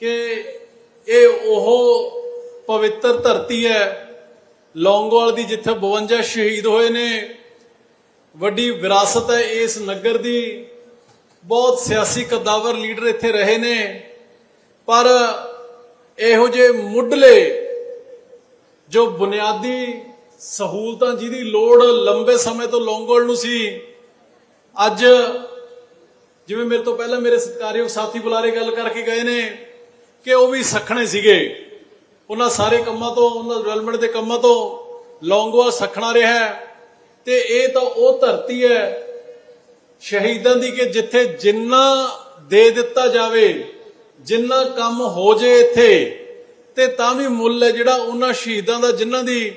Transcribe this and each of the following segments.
ਕਿ ਇਹ ਉਹ ਪਵਿੱਤਰ ਧਰਤੀ ਹੈ। ਲੌਂਗੋਵਾਲ ਦੀ ਜਿੱਥੇ 52 ਸ਼ਹੀਦ ਹੋਏ ਨੇ, ਵੱਡੀ ਵਿਰਾਸਤ ਹੈ ਇਸ ਨਗਰ ਦੀ। ਬਹੁਤ ਸਿਆਸੀ ਕਦਾਵਰ ਲੀਡਰ ਇੱਥੇ ਰਹੇ ਨੇ। ਪਰ ਇਹੋ ਜਿਹੇ ਮੁੱਢਲੇ ਜੋ ਬੁਨਿਆਦੀ ਸਹੂਲਤਾਂ ਜਿਹਦੀ ਲੋੜ ਲੰਬੇ ਸਮੇਂ ਤੋਂ ਲੌਂਗੋਵਾਲ ਨੂੰ ਸੀ, ਅੱਜ ਜਿਵੇਂ ਮੇਰੇ ਤੋਂ ਪਹਿਲਾਂ ਮੇਰੇ ਸਤਿਕਾਰਯੋਗ ਸਾਥੀ ਬੁਲਾਰੇ ਗੱਲ ਕਰਕੇ ਗਏ ਨੇ ਕਿ ਉਹ ਵੀ ਸਖਣੇ ਸੀਗੇ। ਉਹਨਾਂ ਸਾਰੇ ਕੰਮਾਂ ਤੋਂ, ਉਹਨਾਂ ਡਿਵੈਲਪਮੈਂਟ ਦੇ ਕੰਮਾਂ ਤੋਂ ਲੌਂਗੋਵਾਲ ਸਖਣਾ ਰਿਹਾ ਹੈ। ਤੇ ਇਹ ਤਾਂ ਉਹ ਧਰਤੀ ਹੈ ਸ਼ਹੀਦਾਂ ਦੀ ਕਿ ਜਿੱਥੇ ਜਿੰਨਾ ਦੇ ਦਿੱਤਾ ਜਾਵੇ, ਜਿੰਨਾ ਕੰਮ ਹੋ ਜੇ ਇੱਥੇ, ਤੇ ਤਾਂ ਵੀ ਮੁੱਲ ਹੈ ਜਿਹੜਾ ਉਹਨਾਂ ਸ਼ਹੀਦਾਂ ਦਾ, ਜਿਨ੍ਹਾਂ ਦੀ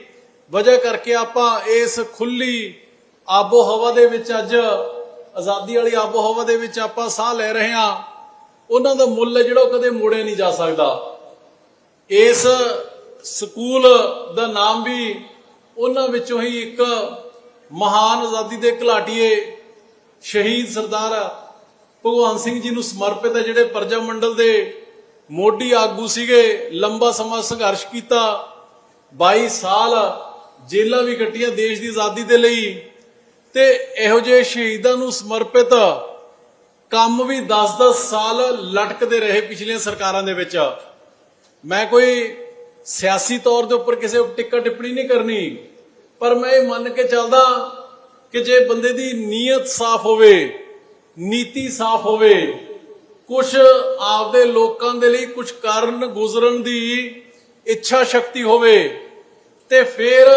ਵਜ੍ਹਾ ਕਰਕੇ ਆਪਾਂ ਇਸ ਖੁੱਲੀ ਆਬੋ ਹਵਾ ਦੇ ਵਿੱਚ ਅੱਜ, ਆਜ਼ਾਦੀ ਵਾਲੀ ਆਬੋ ਹਵਾ ਦੇ ਵਿੱਚ ਆਪਾਂ ਸਾਹ ਲੈ ਰਹੇ ਹਾਂ। ਉਹਨਾਂ ਦਾ ਮੁੱਲ ਹੈ ਜਿਹੜਾ ਉਹ ਕਦੇ ਮੋੜਿਆ ਨਹੀਂ ਜਾ ਸਕਦਾ। ਇਸ ਸਕੂਲ ਦਾ ਨਾਮ ਵੀ ਉਹਨਾਂ ਵਿੱਚੋਂ ਹੀ ਇੱਕ ਮਹਾਨ ਆਜ਼ਾਦੀ ਦੇ ਘਲਾਟੀਏ ਸ਼ਹੀਦ ਸਰਦਾਰ ਭਗਵਾਨ ਸਿੰਘ ਜੀ ਨੂੰ ਸਮਰਪਿਤ ਹੈ, ਜਿਹੜੇ ਪ੍ਰਜਾ ਮੰਡਲ ਦੇ ਮੋਢੀ ਆਗੂ ਸੀਗੇ, ਲੰਬਾ ਸਮਾਂ ਸੰਘਰਸ਼ ਕੀਤਾ 22 ਸਾਲ ਜੇਲਾਂ ਵੀ ਕੱਟੀਆਂ ਦੇਸ਼ ਦੀ ਆਜ਼ਾਦੀ ਦੇ ਲਈ, ਤੇ ਇਹੋ ਜਿਹੇ ਸ਼ਹੀਦਾਂ ਨੂੰ ਸਮਰਪਿਤ ਕੰਮ ਵੀ 10-10 ਸਾਲ ਲਟਕਦੇ ਰਹੇ ਪਿਛਲੀਆਂ ਸਰਕਾਰਾਂ ਦੇ ਵਿੱਚ। ਮੈਂ ਕੋਈ ਸਿਆਸੀ ਤੌਰ ਦੇ ਉੱਪਰ ਕਿਸੇ ਟਿੱਕਾ ਟਿੱਪਣੀ ਨਹੀਂ ਕਰਨੀ, ਪਰ ਮੈਂ ਇਹ ਮੰਨ ਕੇ ਚੱਲਦਾ ਕਿ ਜੇ ਬੰਦੇ ਦੀ ਨੀਅਤ ਸਾਫ਼ ਹੋਵੇ, ਨੀਤੀ ਸਾਫ਼ ਹੋਵੇ ਕੁਝ ਆਪਦੇ ਲੋਕਾਂ ਦੇ ਲਈ ਕੁਝ ਕਰਨ ਗੁਜ਼ਰਨ ਦੀ ਇੱਛਾ ਸ਼ਕਤੀ ਹੋਵੇ, ਤੇ ਫਿਰ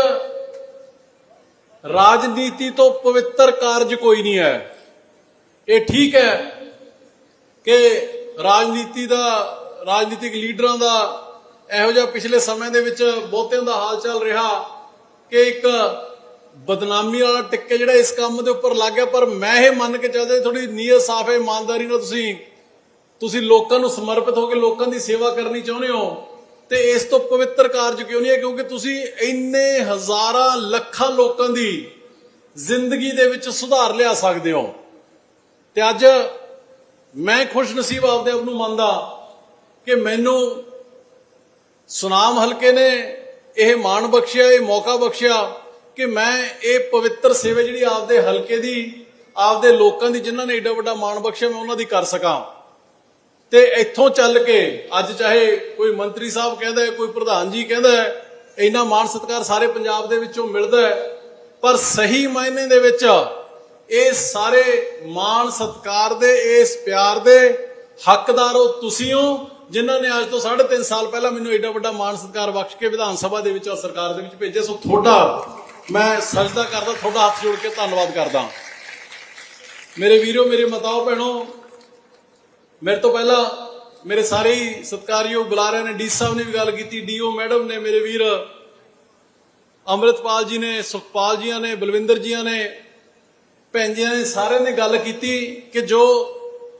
ਰਾਜਨੀਤੀ ਤੋਂ ਪਵਿੱਤਰ ਕਾਰਜ ਕੋਈ ਨਹੀਂ ਹੈ। ਇਹ ਠੀਕ ਹੈ ਕਿ ਰਾਜਨੀਤੀ ਦਾ, ਰਾਜਨੀਤਿਕ ਲੀਡਰਾਂ ਦਾ ਇਹੋ ਜਿਹਾ ਪਿਛਲੇ ਸਮੇਂ ਦੇ ਵਿੱਚ ਬਹੁਤਿਆਂ ਦਾ ਹਾਲ ਚਾਲ ਰਿਹਾ ਕਿ ਇੱਕ ਬਦਨਾਮੀ ਵਾਲਾ ਟਿੱਕੇ ਜਿਹੜਾ ਇਸ ਕੰਮ ਦੇ ਉੱਪਰ ਲੱਗ ਗਿਆ, ਪਰ ਮੈਂ ਇਹ ਮੰਨ ਕੇ ਚੱਲਦਾ ਥੋੜੀ ਨੀਅਤ ਸਾਫ਼ ਹੈ, ਇਮਾਨਦਾਰੀ ਨਾਲ ਤੁਸੀਂ ਤੁਸੀਂ ਲੋਕਾਂ ਨੂੰ ਸਮਰਪਿਤ ਹੋ ਕੇ ਲੋਕਾਂ ਦੀ ਸੇਵਾ ਕਰਨੀ ਚਾਹੁੰਦੇ ਹੋ ਤੇ ਇਸ ਤੋਂ ਪਵਿੱਤਰ ਕਾਰਜ ਕਿਉਂ ਨਹੀਂ ਹੈ? ਕਿਉਂਕਿ ਤੁਸੀਂ ਇੰਨੇ ਹਜ਼ਾਰਾਂ ਲੱਖਾਂ ਲੋਕਾਂ ਦੀ ਜ਼ਿੰਦਗੀ ਦੇ ਵਿੱਚ ਸੁਧਾਰ ਲਿਆ ਸਕਦੇ ਹੋ। ਤੇ ਅੱਜ ਮੈਂ ਖੁਸ਼ ਨਸੀਬ ਆਪਦੇ ਆਪ ਨੂੰ ਮੰਨਦਾ ਕਿ ਮੈਨੂੰ ਸੁਨਾਮ ਹਲਕੇ ਨੇ ਇਹ ਮਾਣ ਬਖਸ਼ਿਆ, ਇਹ ਮੌਕਾ ਬਖਸ਼ਿਆ ਕਿ ਮੈਂ ਇਹ ਪਵਿੱਤਰ ਸੇਵਾ ਜਿਹੜੀ ਆਪਦੇ ਹਲਕੇ ਦੀ, ਆਪਦੇ ਲੋਕਾਂ ਦੀ ਜਿਨ੍ਹਾਂ ਨੇ ਏਡਾ ਵੱਡਾ ਮਾਣ ਬਖਸ਼ਿਆ, ਮੈਂ ਉਹਨਾਂ ਦੀ ਕਰ ਸਕਾਂ। ਤੇ ਇੱਥੋਂ ਚੱਲ ਕੇ ਅੱਜ ਚਾਹੇ ਕੋਈ ਮੰਤਰੀ ਸਾਹਿਬ ਕਹਿੰਦਾ ਕੋਈ ਪ੍ਰਧਾਨ ਜੀ ਕਹਿੰਦਾ ਇੰਨਾ ਮਾਣ ਸਤਿਕਾਰ ਸਾਰੇ ਪੰਜਾਬ ਦੇ ਵਿੱਚੋਂ ਮਿਲਦਾ ਪਰ ਸਹੀ ਮਾਇਨੇ ਦੇ ਵਿੱਚ ਇਹ ਸਾਰੇ ਮਾਣ ਸਤਿਕਾਰ ਦੇ, ਇਸ ਪਿਆਰ ਦੇ ਹੱਕਦਾਰ ਹੋ ਤੁਸੀਂ ਹੋ, ਜਿਨ੍ਹਾਂ ਨੇ ਅੱਜ ਤੋਂ 3.5 ਸਾਲ ਪਹਿਲਾਂ ਮੈਨੂੰ ਐਡਾ ਵੱਡਾ ਮਾਣ ਸਤਿਕਾਰ ਬਖਸ਼ ਕੇ ਵਿਧਾਨ ਸਭਾ ਦੇ ਵਿੱਚ ਔਰ ਸਰਕਾਰ ਦੇ ਵਿੱਚ ਭੇਜਿਆ। ਸੋ ਤੁਹਾਡਾ, ਮੈਂ ਸਜਦਾ ਕਰਦਾ, ਤੁਹਾਡਾ ਹੱਥ ਜੋੜ ਕੇ ਧੰਨਵਾਦ ਕਰਦਾ। ਮੇਰੇ ਵੀਰੋ, ਮੇਰੇ ਮਤਾਓ, ਭੈਣੋ, ਮੇਰੇ ਤੋਂ ਪਹਿਲਾਂ ਮੇਰੇ ਸਾਰੇ ਹੀ ਸਤਿਕਾਰਯੋਗ ਬੁਲਾਰਿਆਂ ਨੇ, ਡੀ ਸਾਹਿਬ ਨੇ ਵੀ ਗੱਲ ਕੀਤੀ ਡੀਓ ਮੈਡਮ ਨੇ, ਮੇਰੇ ਵੀਰ ਅੰਮ੍ਰਿਤਪਾਲ ਜੀ ਨੇ, ਸੁਖਪਾਲ ਜੀਆਂ ਨੇ, ਬਲਵਿੰਦਰ ਜੀਆਂ ਨੇ ਭੈਣ ਜੀ ਨੇ ਸਾਰਿਆਂ ਨੇ ਗੱਲ ਕੀਤੀ ਕਿ ਜੋ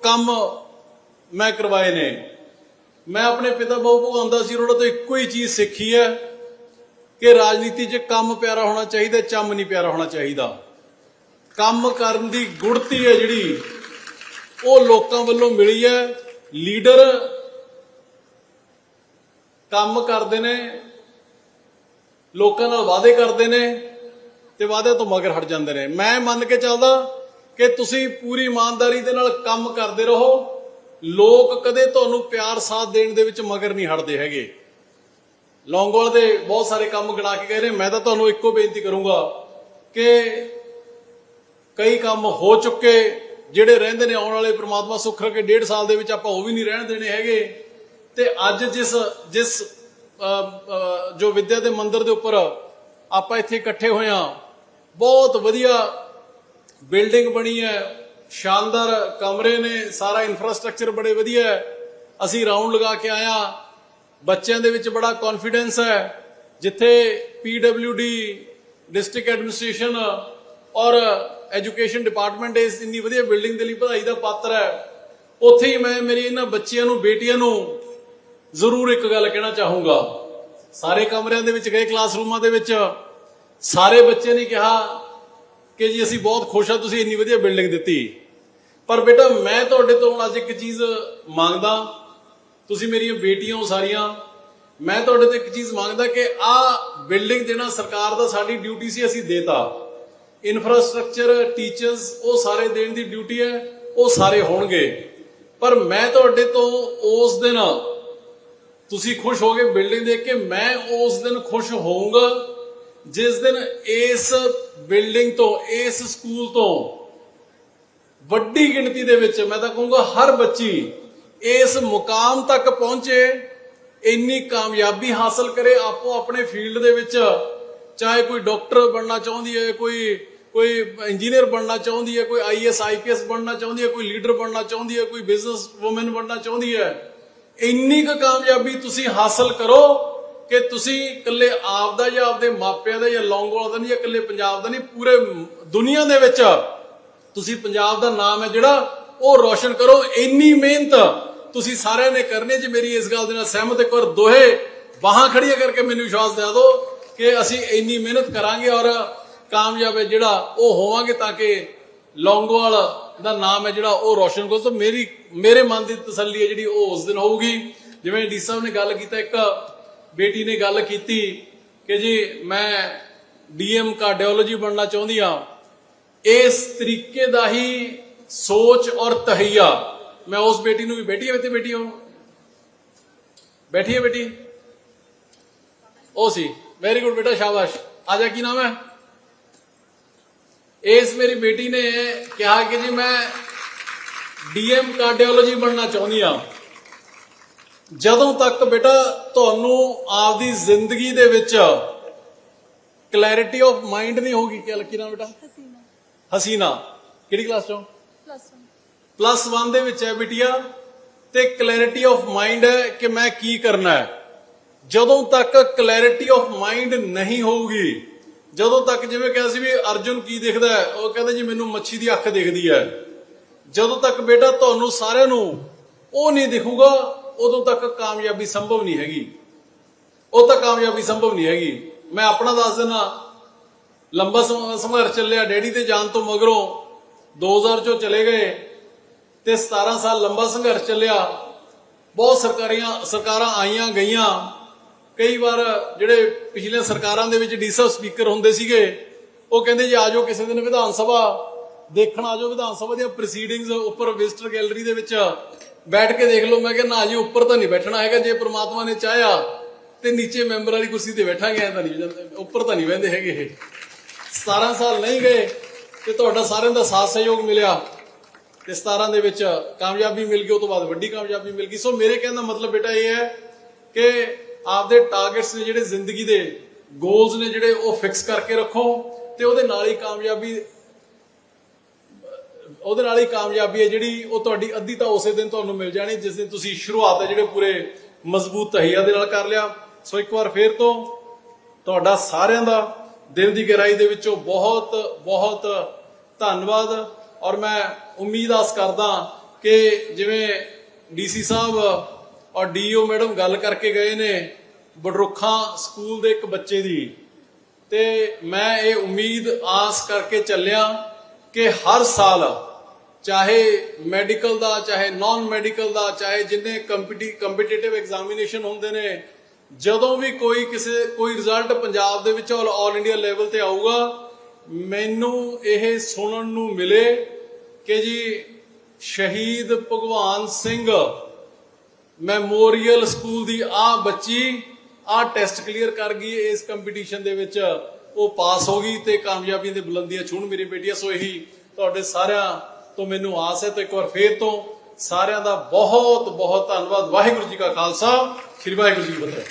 ਕੰਮ ਮੈਂ ਕਰਵਾਏ ਨੇ। ਮੈਂ ਆਪਣੇ ਪਿਤਾ ਬਾਬੂ ਭਗਵੰਦਾ ਸੀ ਉਹਨਾਂ ਤੋਂ ਇੱਕੋ ਹੀ ਚੀਜ਼ ਸਿੱਖੀ ਹੈ ਕਿ ਰਾਜਨੀਤੀ 'ਚ ਕੰਮ ਪਿਆਰਾ ਹੋਣਾ ਚਾਹੀਦਾ, ਚੰਮ ਨਹੀਂ ਪਿਆਰਾ ਹੋਣਾ ਚਾਹੀਦਾ। ਕੰਮ ਕਰਨ ਦੀ ਗੁੜਤੀ ਹੈ ਜਿਹੜੀ, ਉਹ ਲੋਕਾਂ ਵੱਲੋਂ ਮਿਲੀ ਹੈ। ਲੀਡਰ ਕੰਮ ਕਰਦੇ ਨੇ, ਲੋਕਾਂ ਨਾਲ ਵਾਅਦੇ ਕਰਦੇ ਨੇ। ਤੇ ਵਾਅਦੇ ਤੋਂ ਮਗਰ ਹਟ ਜਾਂਦੇ ਨੇ। ਮੈਂ ਮੰਨ ਕੇ ਚੱਲਦਾ ਕਿ ਤੁਸੀਂ ਪੂਰੀ ਇਮਾਨਦਾਰੀ ਦੇ ਨਾਲ ਕੰਮ ਕਰਦੇ ਰਹੋ। ਲੋਕ ਕਦੇ ਤੁਹਾਨੂੰ ਪਿਆਰ ਸਾਥ ਦੇਣ ਦੇ ਵਿੱਚ ਮਗਰ ਨਹੀਂ ਹਟਦੇ ਹੈਗੇ। ਲੌਂਗੋਲ ਦੇ ਬਹੁਤ ਸਾਰੇ ਕੰਮ ਗਣਾ ਕੇ ਕਹਿ ਰਹੇ ਮੈਂ ਤਾਂ ਤੁਹਾਨੂੰ ਇੱਕੋ ਬੇਨਤੀ ਕਰੂੰਗਾ ਕਿ ਕਈ ਕੰਮ ਹੋ ਚੁੱਕੇ, ਜਿਹੜੇ ਰਹਿੰਦੇ ਨੇ, ਆਉਣ ਵਾਲੇ ਪ੍ਰਮਾਤਮਾ ਸੁੱਖ ਰੱਖੇ, ਡੇਢ ਸਾਲ ਦੇ ਵਿੱਚ ਆਪਾਂ ਉਹ ਵੀ ਨਹੀਂ ਰਹਿਣ ਦੇਣੇ ਹੈਗੇ। ਤੇ ਅੱਜ ਜਿਸ ਜਿਸ ਜੋ ਵਿਦਿਆ ਦੇ ਮੰਦਿਰ ਦੇ ਉੱਪਰ ਆਪਾਂ ਇੱਥੇ ਇਕੱਠੇ ਹੋਏ ਆ ਬਹੁਤ ਵਧੀਆ ਬਿਲਡਿੰਗ ਬਣੀ ਹੈ। ਸ਼ਾਨਦਾਰ ਕਮਰੇ ਨੇ, ਸਾਰਾ ਇਨਫਰਾਸਟ੍ਰਕਚਰ ਬੜੇ ਵਧੀਆ ਹੈ। ਅਸੀਂ ਰਾਉਂਡ ਲਗਾ ਕੇ ਆਇਆ ਬੱਚਿਆਂ ਦੇ ਵਿੱਚ ਬੜਾ ਕੌਨਫੀਡੈਂਸ ਹੈ। ਜਿੱਥੇ ਡੀ ਡਿਸਟ੍ਰਿਕਟ ਐਡਮਿਨਿਸਟ੍ਰੇਸ਼ਨ ਔਰ ਐਜੂਕੇਸ਼ਨ ਡਿਪਾਰਟਮੈਂਟ ਇਸ ਇੰਨੀ ਵਧੀਆ ਬਿਲਡਿੰਗ ਦੇ ਲਈ ਵਧਾਈ ਦਾ ਪਾਤਰ ਹੈ। ਉੱਥੇ ਹੀ ਮੈਂ ਮੇਰੀ ਇਹਨਾਂ ਬੱਚਿਆਂ ਨੂੰ, ਬੇਟੀਆਂ ਨੂੰ ਜ਼ਰੂਰ ਇੱਕ ਗੱਲ ਕਹਿਣਾ ਚਾਹੂੰਗਾ। ਸਾਰੇ ਕਮਰਿਆਂ ਦੇ ਵਿੱਚ ਗਏ ਕਲਾਸਰੂਮਾਂ ਦੇ ਵਿੱਚ। ਸਾਰੇ ਬੱਚੇ ਨੇ ਕਿਹਾ ਕਿ ਜੀ ਅਸੀਂ ਬਹੁਤ ਖੁਸ਼ ਹਾਂ, ਤੁਸੀਂ ਇੰਨੀ ਵਧੀਆ ਬਿਲਡਿੰਗ ਦਿੱਤੀ। ਪਰ ਬੇਟਾ, ਮੈਂ ਤੁਹਾਡੇ ਤੋਂ ਹੁਣ ਅੱਜ ਇੱਕ ਚੀਜ਼ ਮੰਗਦਾ। ਤੁਸੀਂ ਮੇਰੀਆਂ ਬੇਟੀਆਂ ਹੋ ਸਾਰੀਆਂ। ਮੈਂ ਤੁਹਾਡੇ ਤੋਂ ਇੱਕ ਚੀਜ਼ ਮੰਗਦਾ ਕਿ ਆਹ ਬਿਲਡਿੰਗ ਦੇਣਾ ਸਰਕਾਰ ਦਾ ਸਾਡੀ ਡਿਊਟੀ ਸੀ, ਅਸੀਂ ਦੇਤਾ। ਇਨਫਰਾਸਟ੍ਰਕਚਰ ਟੀਚਰਸ ਉਹ ਸਾਰੇ ਦੇਣ ਦੀ ਡਿਊਟੀ ਹੈ, ਉਹ ਸਾਰੇ ਹੋਣਗੇ। ਪਰ ਮੈਂ ਤੁਹਾਡੇ ਤੋਂ ਉਸ ਦਿਨ ਤੁਸੀਂ ਖੁਸ਼ ਹੋਗੇ ਬਿਲਡਿੰਗ ਦੇਖ ਕੇ ਮੈਂ ਉਸ ਦਿਨ ਖੁਸ਼ ਹੋਊਂਗਾ। ਜਿਸ ਦਿਨ ਇਸ ਬਿਲਡਿੰਗ ਤੋਂ, ਇਸ ਸਕੂਲ ਤੋਂ ਵੱਡੀ ਗਿਣਤੀ ਦੇ ਵਿੱਚ ਮੈਂ ਤਾਂ ਕਹੂੰਗਾ ਹਰ ਬੱਚੀ ਇਸ ਮੁਕਾਮ ਤੱਕ ਪਹੁੰਚੇ, ਇੰਨੀ ਕਾਮਯਾਬੀ ਹਾਸਲ ਕਰੇ, ਆਪੋ ਆਪਣੇ ਫੀਲਡ ਦੇ ਵਿੱਚ ਚਾਹੇ ਕੋਈ ਡਾਕਟਰ ਬਣਨਾ ਚਾਹੁੰਦੀ ਹੈ, ਕੋਈ ਕੋਈ ਇੰਜੀਨੀਅਰ ਬਣਨਾ ਚਾਹੁੰਦੀ ਹੈ, ਕੋਈ ਆਈਐਸ ਆਈਪੀਐਸ ਬਣਨਾ ਚਾਹੁੰਦੀ ਹੈ, ਕੋਈ ਲੀਡਰ ਬਣਨਾ ਚਾਹੁੰਦੀ ਹੈ, ਕੋਈ ਬਿਜ਼ਨਸ ਵੂਮਨ ਬਣਨਾ ਚਾਹੁੰਦੀ ਹੈ, ਇੰਨੀ ਕੁ ਕਾਮਯਾਬੀ ਤੁਸੀਂ ਹਾਸਲ ਕਰੋ ਕਿ ਤੁਸੀਂ ਇਕੱਲੇ ਆਪ ਦਾ ਜਾਂ ਆਪਦੇ ਮਾਪਿਆਂ ਦਾ ਜਾਂ ਲੌਂਗੋਵਾਲ ਦਾ ਨਹੀਂ, ਜਾਂ ਇਕੱਲੇ ਪੰਜਾਬ ਦਾ ਨਹੀਂ, ਪੂਰੇ ਦੁਨੀਆ ਦੇ ਵਿੱਚ ਤੁਸੀਂ ਪੰਜਾਬ ਦਾ ਨਾਮ ਹੈ ਜਿਹੜਾ ਉਹ ਰੋਸ਼ਨ ਕਰੋ। ਇੰਨੀ ਮਿਹਨਤ ਤੁਸੀਂ ਸਾਰਿਆਂ ਨੇ ਕਰਨੀ ਜੇ, ਮੇਰੀ ਇਸ ਗੱਲ ਦੇ ਨਾਲ ਸਹਿਮਤ ਇੱਕ ਵਾਰ ਦੋਹੇ ਬਾਹਾਂ ਖੜੀਆਂ ਕਰਕੇ ਮੈਨੂੰ ਵਿਸ਼ਵਾਸ ਦਿਆ ਦਿਓ ਕਿ ਅਸੀਂ ਇੰਨੀ ਮਿਹਨਤ ਕਰਾਂਗੇ ਔਰ ਕਾਮਯਾਬ ਹੈ ਜਿਹੜਾ ਉਹ ਹੋਵਾਂਗੇ ਤਾਂ ਕਿ ਲੌਂਗੋਵਾਲ ਦਾ ਨਾਮ ਹੈ ਜਿਹੜਾ ਉਹ ਰੋਸ਼ਨ ਕਰੋ। ਸੋ ਮੇਰੀ, ਮੇਰੇ ਮਨ ਦੀ ਤਸੱਲੀ ਹੈ ਜਿਹੜੀ ਉਹ ਉਸ ਦਿਨ ਹੋਊਗੀ। ਜਿਵੇਂ ਡੀ ਸਾਹਿਬ ਨੇ ਗੱਲ ਕੀਤਾ ਇੱਕ ਬੇਟੀ ਨੇ ਗੱਲ ਕੀਤੀ ਕਿ ਜੀ ਮੈਂ ਡੀਐਮ ਕਾਰਡੀਓਲੋਜੀ ਬਣਨਾ ਚਾਹੁੰਦੀ ਆ ਇਸ ਤਰੀਕੇ ਦਾ ਹੀ ਸੋਚ ਔਰ ਤਹਈਆ ਮੈਂ ਉਸ ਬੇਟੀ ਨੂੰ ਵੀ ਬੇਟੀ ਹੈ ਤੇ ਬੇਟੀ ਹੋ। ਬੈਠੀ ਹੈ ਬੇਟੀ? ਉਹ ਸੀ। ਵੈਰੀ ਗੁੱਡ ਬੇਟਾ, ਸ਼ਾਬਾਸ਼। ਆ ਜਾ, ਕੀ ਨਾਮ ਹੈ? ਇਸ ਮੇਰੀ ਬੇਟੀ ਨੇ ਕਿਹਾ ਕਿ ਜੀ ਮੈਂ ਡੀਐਮ ਕਾਰਡੀਓਲੋਜੀ ਬਣਨਾ ਚਾਹੁੰਦੀ ਆ ਜਦੋਂ ਤੱਕ ਬੇਟਾ ਤੁਹਾਨੂੰ ਆਪਦੀ ਜ਼ਿੰਦਗੀ ਦੇ ਵਿੱਚ ਕਲੈਰਿਟੀ ਆਫ ਮਾਈਂਡ ਨਹੀਂ ਹੋਗੀ ਕੀ ਲੱਕੀ ਬੇਟਾ? ਹਸੀਨਾ। ਹਸੀਨਾ। ਕਿਹੜੀ ਕਲਾਸ ਚੋਂ? ਪਲੱਸ 1 ਪਲੱਸ 1 ਦੇ ਵਿੱਚ ਹੈ ਬਿਟਿਆ ਤੇ ਕਲੈਰਿਟੀ ਆਫ ਮਾਈਂਡ ਹੈ ਕਿ ਮੈਂ ਕੀ ਕਰਨਾ ਹੈ। ਜਦੋਂ ਤੱਕ ਕਲੈਰਿਟੀ ਆਫ ਮਾਈਂਡ ਨਹੀਂ ਹੋਊਗੀ ਜਦੋਂ ਤੱਕ ਜਿਵੇਂ ਕਿਹਾ ਸੀ ਵੀ ਅਰਜੁਨ ਕੀ ਦਿਖਦਾ ਹੈ ਉਹ ਕਹਿੰਦਾ ਜੀ ਮੈਨੂੰ ਮੱਛੀ ਦੀ ਅੱਖ ਦਿਖਦੀ ਹੈ। ਜਦੋਂ ਤੱਕ ਬੇਟਾ ਤੁਹਾਨੂੰ ਸਾਰਿਆਂ ਨੂੰ ਉਹ ਨਹੀਂ ਦਿਖੂਗਾ ਉਦੋਂ ਤੱਕ ਕਾਮਯਾਬੀ ਸੰਭਵ ਨਹੀਂ ਹੈਗੀ। ਉਹ ਤਾਂ ਕਾਮਯਾਬੀ ਸੰਭਵ ਨਹੀਂ ਹੈਗੀ। ਮੈਂ ਆਪਣਾ ਦੱਸ ਦਿੰਦਾ, ਲੰਬਾ ਸੰਘਰਸ਼ ਚੱਲਿਆ, ਡੈਡੀ ਤੇ ਜਾਣ ਤੋਂ ਮਗਰੋਂ 2000 ਚੋਂ ਚਲੇ ਗਏ ਤੇ 17 ਸਾਲ ਲੰਬਾ ਸੰਘਰਸ਼ ਚੱਲਿਆ। ਬਹੁਤ ਸਰਕਾਰੀਆਂ, ਸਰਕਾਰਾਂ ਆਈਆਂ ਗਈਆਂ। ਕਈ ਵਾਰ ਜਿਹੜੇ ਪਿਛਲੇ ਸਰਕਾਰਾਂ ਦੇ ਵਿੱਚ ਡੀਸਾ ਸਪੀਕਰ ਹੁੰਦੇ ਸੀਗੇ, ਉਹ ਕਹਿੰਦੇ ਜੀ ਆਜੋ ਕਿਸੇ ਦਿਨ ਵਿਧਾਨ ਸਭਾ, ਦੇਖਣ ਆਜੋ ਵਿਧਾਨ ਸਭਾ ਦੀਆਂ ਪ੍ਰੋਸੀਡਿੰਗਸ ਉੱਪਰ ਵਿਜ਼ਟਰ ਗੈਲਰੀ ਦੇ ਵਿੱਚ। ਬੈਠ ਕੇ ਦੇਖ ਲਓ, ਮੈਂ ਕਿਹਾ ਨਾ ਜੀ, ਉੱਪਰ ਤਾਂ ਨਹੀਂ ਬੈਠਣਾ ਹੈਗਾ, ਜੇ ਪ੍ਰਮਾਤਮਾ ਨੇ ਚਾਹਿਆ ਤੇ ਨੀਚੇ ਮੈਂਬਰ ਵਾਲੀ ਕੁਰਸੀ ਤੇ ਬੈਠਾਂਗੇ, ਐ ਤਾਂ ਨਹੀਂ ਜਾਂਦੇ। ਉੱਪਰ ਤਾਂ ਨਹੀਂ ਬਹਿੰਦੇ ਹੈਗੇ ਇਹ। 17 ਸਾਲ ਨਹੀਂ ਗਏ ਤੇ ਤੁਹਾਡਾ ਸਾਰਿਆਂ ਦਾ ਸਾਥ ਸਹਿਯੋਗ ਮਿਲਿਆ ਤੇ 17 ਦੇ ਵਿੱਚ ਕਾਮਯਾਬੀ ਮਿਲ ਗਈ, ਉਹ ਤੋਂ ਬਾਅਦ ਵੱਡੀ ਕਾਮਯਾਬੀ ਮਿਲ ਗਈ। ਸੋ ਮੇਰੇ ਕਹਿਣ ਦਾ ਮਤਲਬ ਬੇਟਾ ਇਹ ਹੈ ਕਿ ਆਪਦੇ ਟਾਰਗੇਟਸ ਨੇ ਜਿਹੜੇ ਜ਼ਿੰਦਗੀ ਦੇ ਗੋਲਸ ਨੇ ਜਿਹੜੇ ਉਹ ਫਿਕਸ ਕਰਕੇ ਰੱਖੋ ਤੇ ਉਹਦੇ ਨਾਲ ਹੀ ਕਾਮਯਾਬੀ ਉਹਦੇ ਨਾਲ ਹੀ ਕਾਮਯਾਬੀ ਹੈ, ਜਿਹੜੀ ਉਹ ਤੁਹਾਡੀ ਅੱਧੀ ਤਾਂ ਉਸੇ ਦਿਨ ਤੁਹਾਨੂੰ ਮਿਲ ਜਾਣੀ, ਜਿਸ ਦਿਨ ਤੁਸੀਂ ਸ਼ੁਰੂਆਤ ਹੈ ਜਿਹੜੇ ਪੂਰੇ ਮਜ਼ਬੂਤ ਤਹੀਆ ਦੇ ਨਾਲ ਕਰ ਲਿਆ। ਸੋ ਇੱਕ ਵਾਰ ਫੇਰ ਤੋਂ ਤੁਹਾਡਾ ਸਾਰਿਆਂ ਦਾ ਦਿਲ ਦੀ ਗਹਿਰਾਈ ਦੇ ਵਿੱਚੋਂ ਬਹੁਤ ਬਹੁਤ ਧੰਨਵਾਦ। ਔਰ ਮੈਂ ਉਮੀਦ ਆਸ ਕਰਦਾ ਕਿ ਜਿਵੇਂ ਡੀਸੀ ਸਾਹਿਬ ਔਰ ਡੀਓ ਮੈਡਮ ਗੱਲ ਕਰਕੇ ਗਏ ਨੇ, ਬਡਰੁੱਖਾਂ ਸਕੂਲ ਦੇ ਇੱਕ ਬੱਚੇ ਦੀ। ਤੇ ਮੈਂ ਇਹ ਉਮੀਦ ਆਸ ਕਰਕੇ ਚੱਲਿਆ ਕਿ ਹਰ ਸਾਲ ਚਾਹੇ ਮੈਡੀਕਲ ਦਾ, ਚਾਹੇ ਨਾਨ ਮੈਡੀਕਲ ਦਾ, ਚਾਹੇ ਜਿੰਨੇ ਕੰਪੀਟੀਟਿਵ ਐਗਜ਼ਾਮੀਨੇਸ਼ਨ ਹੁੰਦੇ ਨੇ, ਜਦੋਂ ਵੀ ਕੋਈ ਕਿਸੇ, ਕੋਈ ਰਿਜ਼ਲਟ ਪੰਜਾਬ ਦੇ ਵਿੱਚ ਔਰ ਆਲ ਇੰਡੀਆ ਲੈਵਲ ਤੇ ਆਊਗਾ, ਮੈਨੂੰ ਇਹ ਸੁਣਨ ਨੂੰ ਮਿਲੇ ਕਿ ਜੀ ਸ਼ਹੀਦ ਭਗਵਾਨ ਸਿੰਘ ਮੈਮੋਰੀਅਲ ਸਕੂਲ ਦੀ ਆ ਬੱਚੀ ਆ ਟੈਸਟ ਕਲੀਅਰ ਕਰ ਗਈ ਇਸ ਕੰਪੀਟੀਸ਼ਨ ਦੇ ਵਿੱਚ। ਉਹ ਪਾਸ ਹੋ ਗਈ ਤੇ ਕਾਮਯਾਬੀ ਦੇ ਬੁਲੰਦੀਆਂ ਛੂਣ ਮੇਰੀ ਬੇਟੀਆਂ, ਸੋ ਇਹੀ ਤੁਹਾਡੇ ਸਾਰਿਆਂ ਤੋਂ ਮੈਨੂੰ ਆਸ ਹੈ, ਤੇ ਇੱਕ ਵਾਰ ਫੇਰ ਤੋਂ ਸਾਰਿਆਂ ਦਾ ਬਹੁਤ ਬਹੁਤ ਧੰਨਵਾਦ। ਵਾਹਿਗੁਰੂ ਜੀ ਕਾ ਖਾਲਸਾ, ਸ੍ਰੀ ਵਾਹਿਗੁਰੂ ਜੀ ਕੀ ਫਤਿਹ।